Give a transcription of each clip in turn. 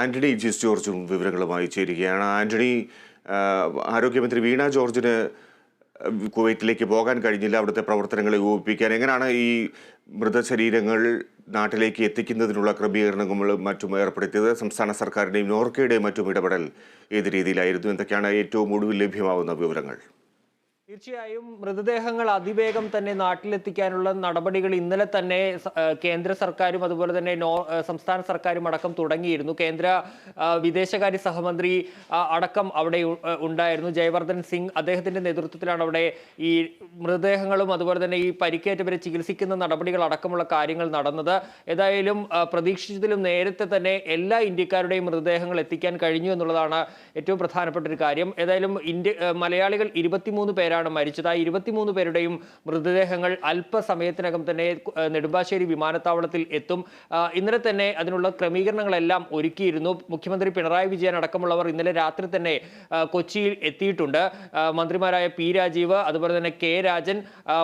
ആന്റണി ജിസ് ജോർജും വിവരങ്ങളുമായി ചേരുകയാണ്. ആന്റണി ആരോഗ്യമന്ത്രി വീണ ജോർജിന് കുവൈറ്റിലേക്ക് പോകാൻ കഴിഞ്ഞില്ല. അവിടുത്തെ പ്രവർത്തനങ്ങളെ ഏകോപിപ്പിക്കാൻ എങ്ങനെയാണ് ഈ മൃതശരീരങ്ങൾ നാട്ടിലേക്ക് എത്തിക്കുന്നതിനുള്ള ക്രമീകരണങ്ങളും മറ്റും ഏർപ്പെടുത്തിയത്? സംസ്ഥാന സർക്കാരിന്റെയും നോർക്കയുടെയും മറ്റും ഇടപെടൽ ഏത് രീതിയിലായിരുന്നു? എന്തൊക്കെയാണ് ഏറ്റവും ഒടുവിൽ ലഭ്യമാവുന്ന വിവരങ്ങൾ? തീർച്ചയായും മൃതദേഹങ്ങൾ അതിവേഗം തന്നെ നാട്ടിലെത്തിക്കാനുള്ള നടപടികൾ ഇന്നലെ തന്നെ കേന്ദ്ര സർക്കാരും അതുപോലെ തന്നെ നോ സംസ്ഥാന സർക്കാരും അടക്കം തുടങ്ങിയിരുന്നു. കേന്ദ്ര വിദേശകാര്യ സഹമന്ത്രി അടക്കം അവിടെ ഉണ്ടായിരുന്നു. ജയവർദ്ധൻ സിംഗ് അദ്ദേഹത്തിന്റെ നേതൃത്വത്തിലാണ് അവിടെ ഈ മൃതദേഹങ്ങളും അതുപോലെ തന്നെ ഈ പരിക്കേറ്റവരെ ചികിത്സിക്കുന്ന നടപടികൾ അടക്കമുള്ള കാര്യങ്ങൾ നടന്നത്. ഏതായാലും പ്രതീക്ഷിച്ചതിലും നേരത്തെ തന്നെ എല്ലാ ഇന്ത്യക്കാരുടെയും മൃതദേഹങ്ങൾ എത്തിക്കാൻ കഴിഞ്ഞു എന്നുള്ളതാണ് ഏറ്റവും പ്രധാനപ്പെട്ട ഒരു കാര്യം. ഏതായാലും ഇന്ത്യ മലയാളികൾ ഇരുപത്തിമൂന്ന് പേരാണ് മരിച്ചത്. ആ ഇരുപത്തിമൂന്ന് പേരുടെയും മൃതദേഹങ്ങൾ അല്പസമയത്തിനകം തന്നെ നെടുമ്പാശ്ശേരി വിമാനത്താവളത്തിൽ എത്തും. ഇന്നലെ തന്നെ അതിനുള്ള ക്രമീകരണങ്ങളെല്ലാം ഒരുക്കിയിരുന്നു. മുഖ്യമന്ത്രി പിണറായി വിജയൻ അടക്കമുള്ളവർ ഇന്നലെ രാത്രി തന്നെ കൊച്ചിയിൽ എത്തിയിട്ടുണ്ട്. മന്ത്രിമാരായ പി രാജീവ് അതുപോലെ തന്നെ കെ രാജൻ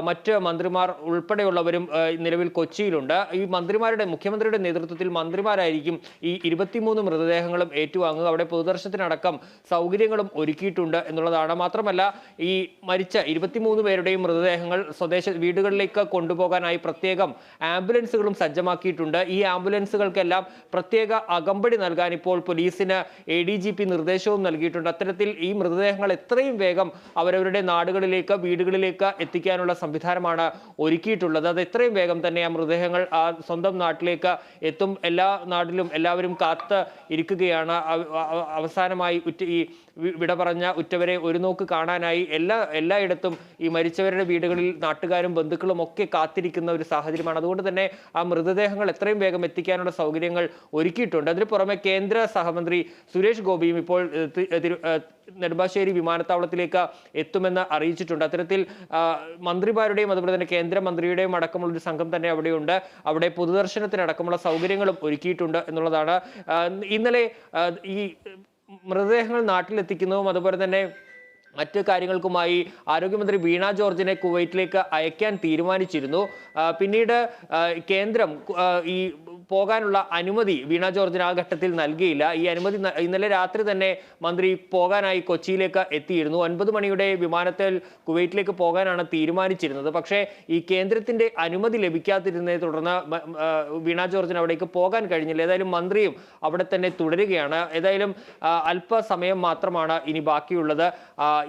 മറ്റ് മന്ത്രിമാർ ഉൾപ്പെടെയുള്ളവരും നിലവിൽ കൊച്ചിയിലുണ്ട്. ഈ മന്ത്രിമാരുടെ മുഖ്യമന്ത്രിയുടെ നേതൃത്വത്തിൽ മന്ത്രിമാരായിരിക്കും ഈ ഇരുപത്തിമൂന്ന് മൃതദേഹങ്ങളും ഏറ്റുവാങ്ങുക. അവിടെ പൊതുദർശനത്തിനടക്കം സൗകര്യങ്ങളും ഒരുക്കിയിട്ടുണ്ട് എന്നുള്ളതാണ്. മാത്രമല്ല ഈ മരിച്ച ഇരുപത്തിമൂന്ന് പേരുടെയും മൃതദേഹങ്ങൾ സ്വദേശ വീടുകളിലേക്ക് കൊണ്ടുപോകാനായി പ്രത്യേകം ആംബുലൻസുകളും സജ്ജമാക്കിയിട്ടുണ്ട്. ഈ ആംബുലൻസുകൾക്കെല്ലാം പ്രത്യേക അകമ്പടി നൽകാൻ ഇപ്പോൾ പോലീസിന് എ ഡി ജി പി നിർദ്ദേശവും നൽകിയിട്ടുണ്ട്. അത്തരത്തിൽ ഈ മൃതദേഹങ്ങൾ എത്രയും വേഗം അവരവരുടെ നാടുകളിലേക്ക് വീടുകളിലേക്ക് എത്തിക്കാനുള്ള സംവിധാനമാണ് ഒരുക്കിയിട്ടുള്ളത്. അത് എത്രയും വേഗം തന്നെ ആ മൃതദേഹങ്ങൾ ആ സ്വന്തം നാട്ടിലേക്ക് എത്തും. എല്ലാ നാട്ടിലും എല്ലാവരും കാത്ത് ഇരിക്കുകയാണ്. അവ- അവ- അവസാനമായി ഉറ്റ ഈ വിട പറഞ്ഞ ഉറ്റവരെ ഒരു നോക്ക് കാണാനായി എല്ലാ എല്ലായിടത്തും ഈ മരിച്ചവരുടെ വീടുകളിൽ നാട്ടുകാരും ബന്ധുക്കളും ഒക്കെ കാത്തിരിക്കുന്ന ഒരു സാഹചര്യമാണ്. അതുകൊണ്ട് തന്നെ ആ മൃതദേഹങ്ങൾ എത്രയും വേഗം എത്തിക്കാനുള്ള സൗകര്യങ്ങൾ ഒരുക്കിയിട്ടുണ്ട്. അതിന് പുറമെ കേന്ദ്ര സഹമന്ത്രി സുരേഷ് ഗോപിയും ഇപ്പോൾ നെടുമ്പാശ്ശേരി വിമാനത്താവളത്തിലേക്ക് എത്തുമെന്ന് അറിയിച്ചിട്ടുണ്ട്. അത്തരത്തിൽ മന്ത്രിമാരുടെയും അതുപോലെ തന്നെ കേന്ദ്രമന്ത്രിയുടെയും അടക്കമുള്ള ഒരു സംഘം തന്നെ അവിടെയുണ്ട്. അവിടെ പൊതുദർശനത്തിനടക്കമുള്ള സൗകര്യങ്ങളും ഒരുക്കിയിട്ടുണ്ട് എന്നുള്ളതാണ്. ഇന്നലെ ഈ മൃതദേഹങ്ങൾ നാട്ടിലെത്തിക്കുന്നതും അതുപോലെ തന്നെ മറ്റ് കാര്യങ്ങൾക്കുമായി ആരോഗ്യമന്ത്രി വീണ ജോർജിനെ കുവൈറ്റിലേക്ക് അയക്കാൻ തീരുമാനിച്ചിരുന്നു. പിന്നീട് കേന്ദ്രം ഈ പോകാനുള്ള അനുമതി വീണ ജോർജിന് ആ ഘട്ടത്തിൽ നൽകിയില്ല. ഈ അനുമതി ഇന്നലെ രാത്രി തന്നെ മന്ത്രി പോകാനായി കൊച്ചിയിലേക്ക് എത്തിയിരുന്നു. ഒൻപത് മണിയുടെ വിമാനത്തിൽ കുവൈറ്റിലേക്ക് പോകാനാണ് തീരുമാനിച്ചിരുന്നത്. പക്ഷേ ഈ കേന്ദ്രത്തിന്റെ അനുമതി ലഭിക്കാതിരുന്നതിനെ തുടർന്ന് വീണ ജോർജിന് അവിടേക്ക് പോകാൻ കഴിഞ്ഞില്ല. ഏതായാലും മന്ത്രിയും അവിടെ തന്നെ തുടരുകയാണ്. ഏതായാലും അല്പസമയം മാത്രമാണ് ഇനി ബാക്കിയുള്ളത്.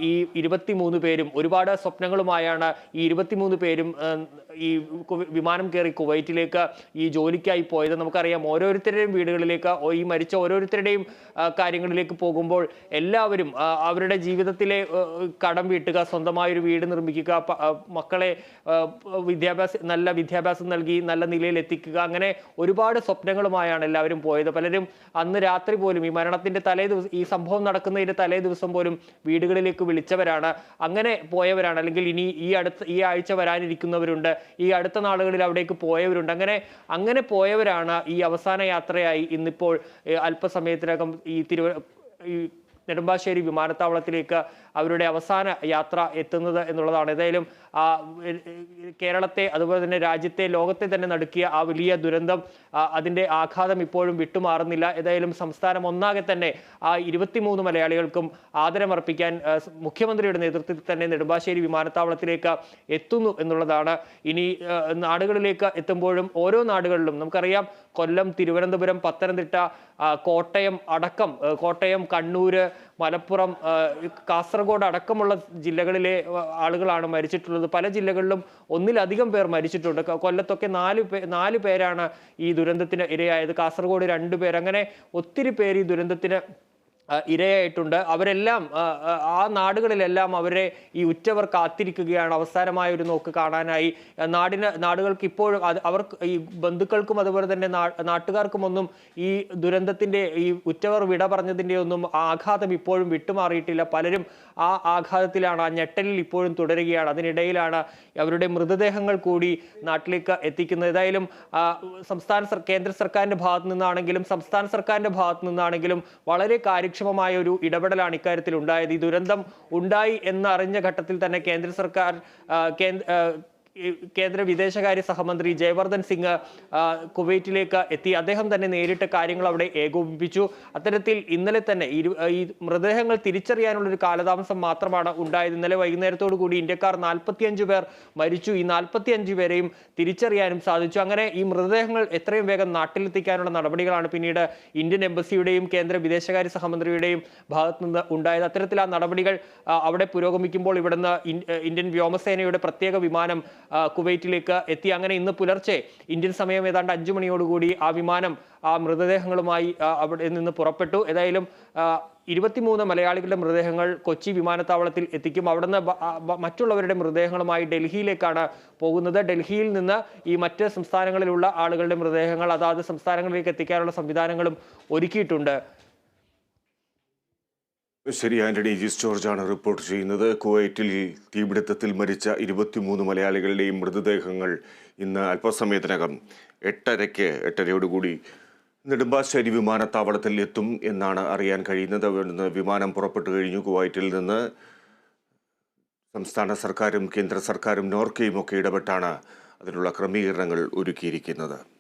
ഈ ഇരുപത്തിമൂന്ന് പേരും ഒരുപാട് സ്വപ്നങ്ങളുമായാണ് ഈ ഇരുപത്തിമൂന്ന് പേരും ഈ വിമാനം കയറി കുവൈറ്റിലേക്ക് ഈ ജോലിക്കായി പോയത്. നമുക്കറിയാം ഓരോരുത്തരുടെയും വീടുകളിലേക്ക് ഈ മരിച്ച ഓരോരുത്തരുടെയും കാര്യങ്ങളിലേക്ക് പോകുമ്പോൾ എല്ലാവരും അവരുടെ ജീവിതത്തിലെ കടം വീട്ടുക സ്വന്തമായൊരു വീട് നിർമ്മിക്കുക മക്കളെ വിദ്യാഭ്യാസം വിദ്യാഭ്യാസ നല്ല വിദ്യാഭ്യാസം നൽകി നല്ല നിലയിൽ എത്തിക്കുക അങ്ങനെ ഒരുപാട് സ്വപ്നങ്ങളുമായാണ് എല്ലാവരും പോയത്. പലരും അന്ന് രാത്രി പോലും ഈ മരണത്തിന്റെ തലേ ദിവസം ഈ സംഭവം നടക്കുന്നതിന്റെ തലേ ദിവസം പോലും വീടുകളിലേക്ക് വിളിച്ചവരാണ്. അങ്ങനെ പോയവരാണ്. അല്ലെങ്കിൽ ഇനി ഈ അടുത്ത ഈ ആഴ്ച വരാനിരിക്കുന്നവരുണ്ട്. ഈ അടുത്ത നാളുകളിൽ അവിടേക്ക് പോയവരുണ്ട്. അങ്ങനെ അങ്ങനെ പോയവരാണ് ഈ അവസാന യാത്രയായി ഇന്നിപ്പോൾ അല്പസമയത്തിനകം ഈ തിരുവ ഈ നെടുമ്പാശ്ശേരി വിമാനത്താവളത്തിലേക്ക് അവരുടെ അവസാന യാത്ര എത്തുന്നത് എന്നുള്ളതാണ്. ഏതായാലും കേരളത്തെ അതുപോലെ തന്നെ രാജ്യത്തെ ലോകത്തെ തന്നെ നടുക്കിയ ആ വലിയ ദുരന്തം അതിന്റെ ആഘാതം ഇപ്പോഴും വിട്ടുമാറുന്നില്ല. ഏതായാലും സംസ്ഥാനം ഒന്നാകെ തന്നെ ആ ഇരുപത്തിമൂന്ന് മലയാളികൾക്കും ആദരമർപ്പിക്കാൻ മുഖ്യമന്ത്രിയുടെ നേതൃത്വത്തിൽ തന്നെ നെടുമ്പാശ്ശേരി വിമാനത്താവളത്തിലേക്ക് എത്തുന്നു എന്നുള്ളതാണ്. ഇനി നാടുകളിലേക്ക് എത്തുമ്പോഴും ഓരോ നാടുകളിലും നമുക്കറിയാം കൊല്ലം തിരുവനന്തപുരം പത്തനംതിട്ട കോട്ടയം അടക്കം കോട്ടയം കണ്ണൂര് മലപ്പുറം കാസർഗോഡ് അടക്കമുള്ള ജില്ലകളിലെ ആളുകളാണ് മരിച്ചിട്ടുള്ളത്. പല ജില്ലകളിലും ഒന്നിലധികം പേർ മരിച്ചിട്ടുണ്ട്. കൊല്ലത്തൊക്കെ നാല് പേ നാല് പേരാണ് ഈ ദുരന്തത്തിന് ഇരയായത്. കാസർഗോഡ് രണ്ട് പേർ അങ്ങനെ ഒത്തിരി പേര് ഈ ദുരന്തത്തിന് ഇരയായിട്ടുണ്ട്. അവരെല്ലാം ആ, നാടുകളിലെല്ലാം അവരെ ഈ ഉറ്റവർ കാത്തിരിക്കുകയാണ്. അവസാനമായ ഒരു നോക്ക് കാണാനായി. നാടിന് നാടുകൾക്ക് ഇപ്പോഴും അവർക്ക് ഈ ബന്ധുക്കൾക്കും അതുപോലെ തന്നെ നാട്ടുകാർക്കും ഒന്നും ഈ ദുരന്തത്തിന്റെ ഈ ഉറ്റവർ വിട പറഞ്ഞതിന്റെ ഒന്നും ആഘാതം ഇപ്പോഴും വിട്ടുമാറിയിട്ടില്ല. പലരും ആ ആഘാതത്തിലാണ് ആ ഞെട്ടലിൽ ഇപ്പോഴും തുടരുകയാണ്. അതിനിടയിലാണ് അവരുടെ മൃതദേഹങ്ങൾ കൂടി നാട്ടിലേക്ക് എത്തിക്കുന്നത്. ഏതായാലും സംസ്ഥാന കേന്ദ്ര സർക്കാരിന്റെ ഭാഗത്തു നിന്നാണെങ്കിലും സംസ്ഥാന സർക്കാരിന്റെ ഭാഗത്തു നിന്നാണെങ്കിലും വളരെ കാര്യക്ഷമമായ ഒരു ഇടപെടലാണ് ഇക്കാര്യത്തിൽ ഉണ്ടായത് ഈ ദുരന്തം ഉണ്ടായി എന്നറിഞ്ഞ ഘട്ടത്തിൽ തന്നെ കേന്ദ്ര സർക്കാർ കേന്ദ്ര കേന്ദ്ര വിദേശകാര്യ സഹമന്ത്രി ജയവർദ്ധൻ സിംഗ് കുവൈറ്റിലേക്ക് എത്തി. അദ്ദേഹം തന്നെ നേരിട്ട് കാര്യങ്ങൾ അവിടെ ഏകോപിപ്പിച്ചു. അത്തരത്തിൽ ഇന്നലെ തന്നെ ഈ മൃതദേഹങ്ങൾ തിരിച്ചറിയാനുള്ള ഒരു കാലതാമസം മാത്രമാണ് ഉണ്ടായത്. ഇന്നലെ വൈകുന്നേരത്തോടു കൂടി ഇന്ത്യക്കാർ നാൽപ്പത്തിയഞ്ച് പേർ മരിച്ചു. ഈ നാൽപ്പത്തിയഞ്ച് പേരെയും തിരിച്ചറിയാനും സാധിച്ചു. അങ്ങനെ ഈ മൃതദേഹങ്ങൾ എത്രയും വേഗം നാട്ടിലെത്തിക്കാനുള്ള നടപടികളാണ് പിന്നീട് ഇന്ത്യൻ എംബസിയുടെയും കേന്ദ്ര വിദേശകാര്യ സഹമന്ത്രിയുടെയും ഭാഗത്തു നിന്ന് ഉണ്ടായത്. അത്തരത്തിൽ ആ നടപടികൾ അവിടെ പുരോഗമിക്കുമ്പോൾ ഇവിടുന്ന് ഇന്ത്യൻ വ്യോമസേനയുടെ പ്രത്യേക വിമാനം കുവൈറ്റിലേക്ക് എത്തി. അങ്ങനെ ഇന്ന് പുലർച്ചെ ഇന്ത്യൻ സമയം ഏതാണ്ട് അഞ്ചു മണിയോടുകൂടി ആ വിമാനം ആ മൃതദേഹങ്ങളുമായി അവിടെ നിന്ന് പുറപ്പെട്ടു. ഏതായാലും ഇരുപത്തിമൂന്ന് മലയാളികളുടെ മൃതദേഹങ്ങൾ കൊച്ചി വിമാനത്താവളത്തിൽ എത്തിക്കും. അവിടുന്ന് മറ്റുള്ളവരുടെ മൃതദേഹങ്ങളുമായി ഡൽഹിയിലേക്കാണ് പോകുന്നത്. ഡൽഹിയിൽ നിന്ന് ഈ മറ്റ് സംസ്ഥാനങ്ങളിലുള്ള ആളുകളുടെ മൃതദേഹങ്ങൾ അതാത് സംസ്ഥാനങ്ങളിലേക്ക് എത്തിക്കാനുള്ള സംവിധാനങ്ങളും ഒരുക്കിയിട്ടുണ്ട്. ശരി ആന്റണി. ജിസ് ജോർജാണ് റിപ്പോർട്ട് ചെയ്യുന്നത്. കുവൈറ്റിൽ തീപിടുത്തത്തിൽ മരിച്ച ഇരുപത്തിമൂന്ന് മലയാളികളുടെയും മൃതദേഹങ്ങൾ ഇന്ന് അല്പസമയത്തിനകം എട്ടരയ്ക്ക് എട്ടരയോടുകൂടി നെടുമ്പാശ്ശേരി വിമാനത്താവളത്തിൽ എത്തും എന്നാണ് അറിയാൻ കഴിയുന്നത്. വിമാനം പുറപ്പെട്ടു കഴിഞ്ഞു. കുവൈറ്റിൽ നിന്ന് സംസ്ഥാന സർക്കാരും കേന്ദ്ര സർക്കാരും നോർക്കയും ഒക്കെ ഇടപെട്ടാണ് അതിനുള്ള ക്രമീകരണങ്ങൾ ഒരുക്കിയിരിക്കുന്നത്.